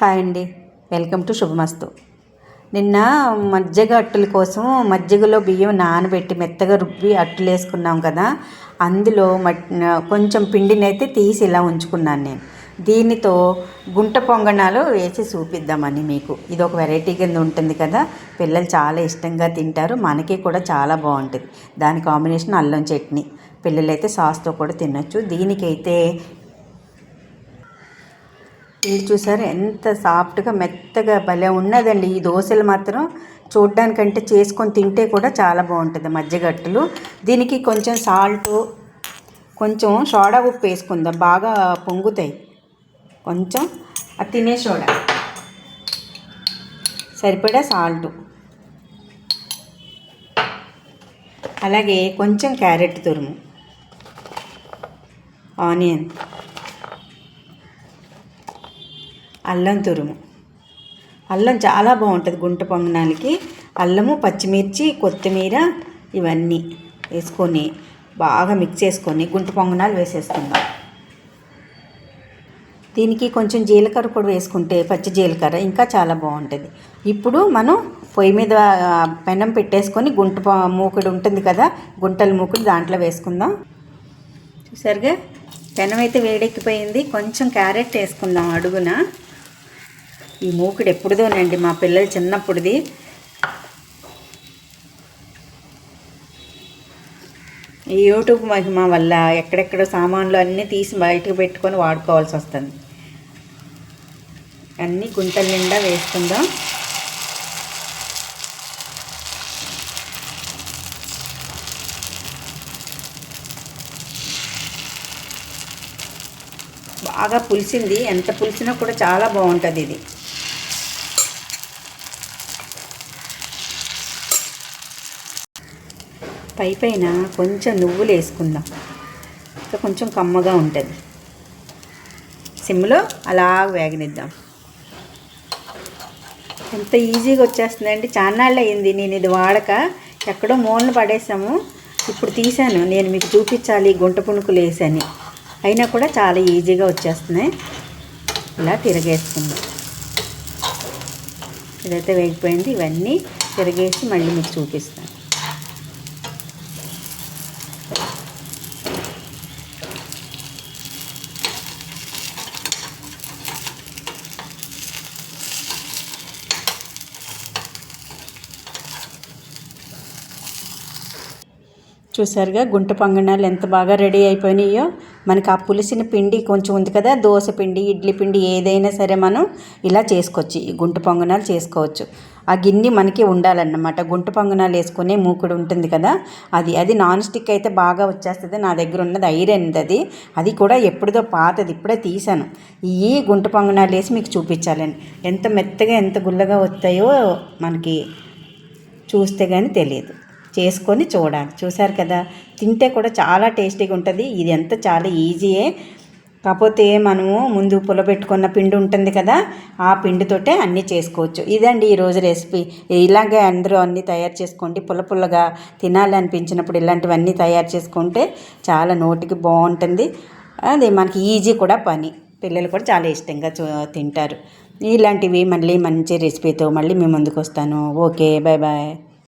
Hi అండి. Welcome to శుభమస్తు. నిన్న మజ్జిగ అట్టుల కోసం మజ్జిగలో బియ్యం నానబెట్టి మెత్తగా రుబ్బి అట్టులు వేసుకున్నాం కదా అందులో మట్ కొంచెం పిండిని అయితే తీసి ఇలా ఉంచుకున్నాను నేను. దీనితో గుంట పొంగణాలు వేసి చూపిద్దామని మీకు. ఇది ఒక వెరైటీ కింద ఉంటుంది కదా పిల్లలు చాలా ఇష్టంగా తింటారు మనకి కూడా చాలా బాగుంటుంది. దాని కాంబినేషన్ అల్లం చట్నీ. పిల్లలైతే సాస్తో కూడా తినొచ్చు. దీనికైతే ఇది చూసారు? ఎంత సాఫ్ట్గా మెత్తగా భలే ఉన్నదండి. ఈ దోశలు మాత్రం చూడ్డానికంటే చేసుకొని తింటే కూడా చాలా బాగుంటుంది మజ్జిగట్టులు దీనికి కొంచెం సాల్ట్ కొంచెం సోడా ఉప్పు వేసుకుందాం. బాగా పొంగుతాయి. కొంచెం అది తినే సోడా. సరిపడా సాల్ట్ అలాగే కొంచెం క్యారెట్ తురుము. ఆనియన్. అల్లం తురుము. అల్లం చాలా బాగుంటుంది గుంట పొంగనాలకి. అల్లము పచ్చిమిర్చి కొత్తిమీర ఇవన్నీ వేసుకొని బాగా మిక్స్ చేసుకొని గుంట పొంగనాలు వేసేసుకుందాం. దీనికి కొంచెం జీలకర్ర కూడా వేసుకుంటే పచ్చి జీలకర్ర ఇంకా చాలా బాగుంటుంది. ఇప్పుడు మనం పొయ్యి మీద పెనం పెట్టేసుకొని గుంట పొ- మూకుడు ఉంటుంది కదా గుంటల మూకుడు దాంట్లో వేసుకుందాం. చూసారుగా? పెనం అయితే వేడెక్కిపోయింది. కొంచెం క్యారెట్ వేసుకుందాం అడుగున. ఈ మూకుడు ఎప్పుడుదోనండి? మా పిల్లలు చిన్నప్పుడుది. ఈ యూట్యూబ్ మహిమ వల్ల ఎక్కడెక్కడ సామాన్లు అన్నీ తీసి బయటకు పెట్టుకొని వాడుకోవాల్సి వస్తుంది. అన్నీ గుంటల నిండా వేసుకుందాం. బాగా పులిసింది. ఎంత పులిసినా కూడా చాలా బాగుంటుంది ఇది. పై పైన కొంచెం నువ్వులు వేసుకుందాం. ఇంకా కొంచెం కమ్మగా ఉంటుంది. సిమ్లో అలా వేగనిద్దాం. ఎంత ఈజీగా వచ్చేస్తుందండి. చాన్నాళ్ళు అయింది. నేను ఇది వాడక ఎక్కడో మూలన పడేసాము. ఇప్పుడు తీసాను నేను మీకు చూపించాలి గుంట పుణుకులు వేసాను. అయినా కూడా చాలా ఈజీగా వచ్చేస్తున్నాయి. ఇలా తిరగేసుకుందాం. ఇదైతే వేగిపోయింది. ఇవన్నీ తిరగేసి మళ్ళీ మీకు చూపిస్తాను. చూసారుగా గుంట పొంగనాలు ఎంత బాగా రెడీ అయిపోయినాయో. మనకి ఆ పులిసిన పిండి కొంచెం ఉంది కదా దోశ పిండి ఇడ్లీ పిండి ఏదైనా సరే మనం ఇలా చేసుకోవచ్చు ఈ గుంట పొంగనాలు చేసుకోవచ్చు. ఆ గిన్నె మనకి ఉండాలన్నమాట. గుంట పొంగనాలు వేసుకునే మూకుడు ఉంటుంది కదా అది అది నాన్ స్టిక్ అయితే బాగా వచ్చేస్తుంది. నా దగ్గర ఉన్నది ఐరన్ అది. అది కూడా ఎప్పుడుదో పాతది ఇప్పుడే తీసాను. ఈ గుంట పొంగనాలు వేసి మీకు చూపించాలండి. ఎంత మెత్తగా ఎంత గుల్లగా వస్తాయో మనకి చూస్తే కానీ తెలియదు. చేసుకొని చూడాలి. చూశారు కదా? తింటే కూడా చాలా టేస్టీగా ఉంటుంది. ఇది ఎంత చాలా ఈజీయే. కాకపోతే మనము ముందు పులబెట్టుకున్న పిండి ఉంటుంది కదా ఆ పిండితోటే అన్నీ చేసుకోవచ్చు. ఇదండి ఈరోజు రెసిపీ. ఇలాగే అందరూ అన్నీ తయారు చేసుకోండి. పుల్ల పుల్లగా తినాలి అనిపించినప్పుడు ఇలాంటివన్నీ తయారు చేసుకుంటే చాలా నోటికి బాగుంటుంది. అది మనకి ఈజీ కూడా పని. పిల్లలు కూడా చాలా ఇష్టంగా తింటారు. ఇలాంటివి మళ్ళీ మంచి రెసిపీతో మళ్ళీ మీ ముందుకు వస్తాను. Okay bye bye